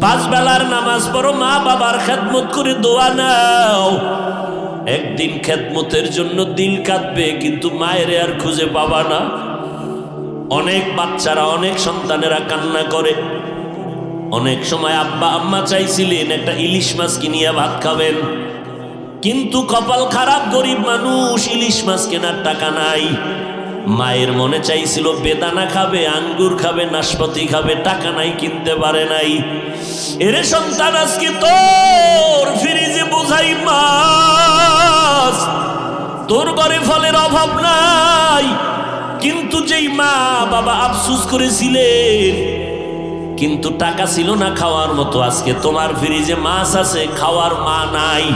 পাঁচ বেলার নামাজ পড়ো, মা বাবার খেদমত করে দোয়া নাও। একদিন খেদমতের জন্য দিল কাঁদবে কিন্তু মায়ের আর খুঁজে পাবা না। অনেক বাচ্চারা, অনেক সন্তানেরা কান্না করে। অনেক সময় আব্বা, আম্মা চাইছিলেন একটা ইলিশ মাছ কিনিয়া ভাত খাবেন। কিন্তু কপাল খারাপ, গরিব মানুষ, ইলিশ মাছ কেনার টাকা নাই। মায়ের মনে চাইছিল, বেদানা খাবে, আঙ্গুর খাবে, নাশপাতি খাবে, টাকা নাই, কিনতে পারে নাই। এরে সন্তান, আজকে তোর ফ্রিজে বোঝাই মাছ। তোর ঘরে ফলের অভাব নাই, কিন্তু যেই মা বাবা আফসুস করেছিলেন, কিন্তু টাকা ছিল না খাওয়ার মতো। আজকে তোমার ফ্রিজে মাছ আছে, খাওয়ার মা নাই।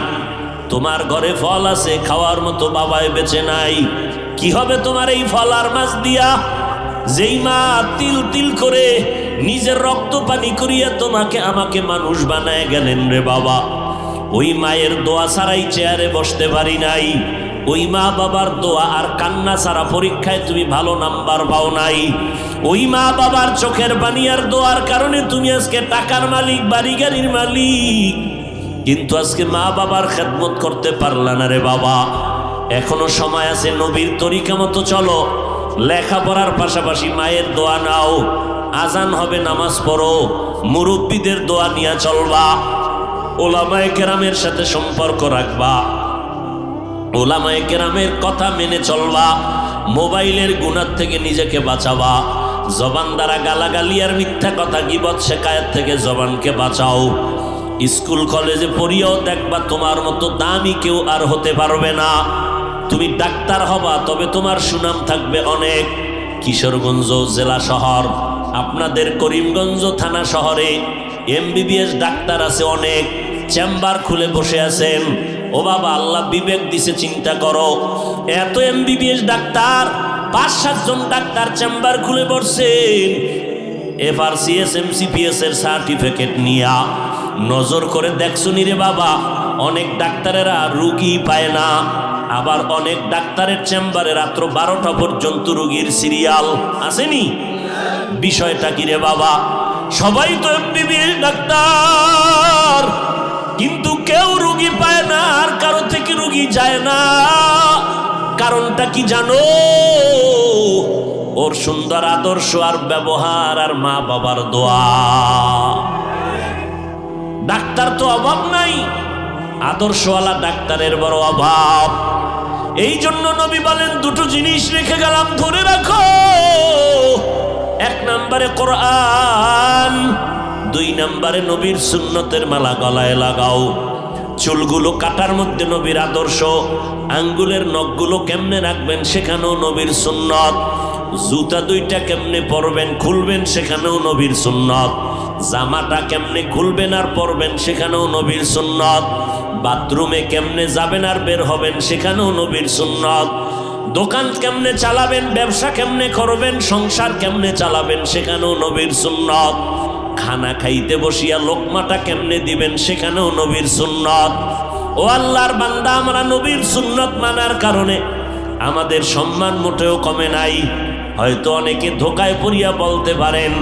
তোমার ঘরে ফল আছে, খাওয়ার মতো বাবায় বেঁচে নাই। কি হবে তোমার এই ফল আর মাছ দিয়া? যেই মা তিল তিল করে নিজের রক্ত পানি করিয়া তোমাকে আমাকে মানুষ বানায় গেলেন রে বাবা। ওই মায়ের দোয়া ছাড়াই চেয়ারে বসতে পারি নাই। ওই মা বাবার দোয়া আর কান্না ছাড়া পরীক্ষায় তুমি ভালো নাম্বার পাও নাই। ওই মা বাবার চোখের পানি আর দোয়ার কারণে তুমি আজকে টাকার মালিক বাড়ি গাড়ির মালিক। কিন্তু আজকে মা বাবার খেদমত করতে পারলা না রে বাবা। এখনও সময় আছে নবীর তরিকা মতো চলো। লেখাপড়ার পাশাপাশি মায়ের দোয়া নাও। আজান হবে, নামাজ পড়ো। মুরব্বীদের দোয়া নিয়ে চলবা। ওলামায় কেরামের সাথে সম্পর্ক রাখবা। ওলামায় কেরামের কথা মেনে চলবা। মোবাইলের গুণার থেকে নিজেকে বাঁচাবা। জবান দ্বারা গালাগালি আর মিথ্যা কথা গিবত শেখায়ের থেকে জবানকে বাঁচাও। স্কুল, কলেজে পড়িয়াও দেখবা তোমার মতো দামি কেউ আর হতে পারবে না। তুমি ডাক্তার হবা, তবে তোমার সুনাম থাকবে অনেক। কিশোরগঞ্জ জেলা শহর, আপনাদের করিমগঞ্জ থানা শহরে এমবিবিএস ডাক্তার আছে অনেক। চেম্বার খুলে বসে আছেন। ও বাবা, আল্লাহ বিবেক দিছে, চিন্তা করো। এত এমবিবিএস ডাক্তার, পাঁচ সাতজন ডাক্তার চেম্বার খুলে বসছেন। এফআরসিএস এমসিপিএস এর সার্টিফিকেট নিয়া নজর করে দেখছ নি রে বাবা? অনেক ডাক্তারেরা রুগী পায় না। আবার অনেক ডাক্তারের চেম্বারে রাত্র বারোটা পর্যন্ত রুগীর সিরিয়াল আসেনি? বিষয়টা কি রে বাবা? সবাই তো এমবিবিএস ডাক্তার। কিন্তু কেউ রুগী পায় না, আর কারও থেকে রুগী যায় না। কারণটা কি জানো? ওর সুন্দর আদর্শ আর ব্যবহার আর মা বাবার দোয়া। ডাক্তার তো অভাব নাই। আদর্শওয়ালা ডাক্তারের বড় অভাব। এই জন্য নবী বলেন, দুটো জিনিস রেখে গেলাম, ধরে রাখো। এক নাম্বারে কোরআন, দুই নাম্বারে নবীর সুন্নতের মালা গলায় লাগাও। চুলগুলো কাটার মধ্যে নবীর আদর্শ, আঙ্গুলের নখগুলো কেমনে রাখবেন সেখানেও নবীর সুন্নত। জুতা দুইটা কেমনে পরবেন খুলবেন সেখানেও নবীর সুন্নত। জামাটা কেমনে খুলবেন আর পরবেন সেখানেও নবীর সুন্নত। বাথরুমে কেমনে যাবেন আর বের হবেন সেখানেও নবীর সুন্নত। দোকান কেমনে চালাবেন, ব্যবসা কেমনে করবেন, সংসার কেমনে চালাবেন সেখানেও নবীর সুন্নত। খানা খাইতে বসিয়া লোকমাটা কেমনে দিবেন সেখানেও নবীর সুন্নত। ও আল্লাহর বান্দা, আমরা নবীর সুন্নত মানার কারণে আমাদের সম্মান মোটেও কমে নাই। হয়তো অনেকে ধোকায় পড়িয়া বলতে পারেন।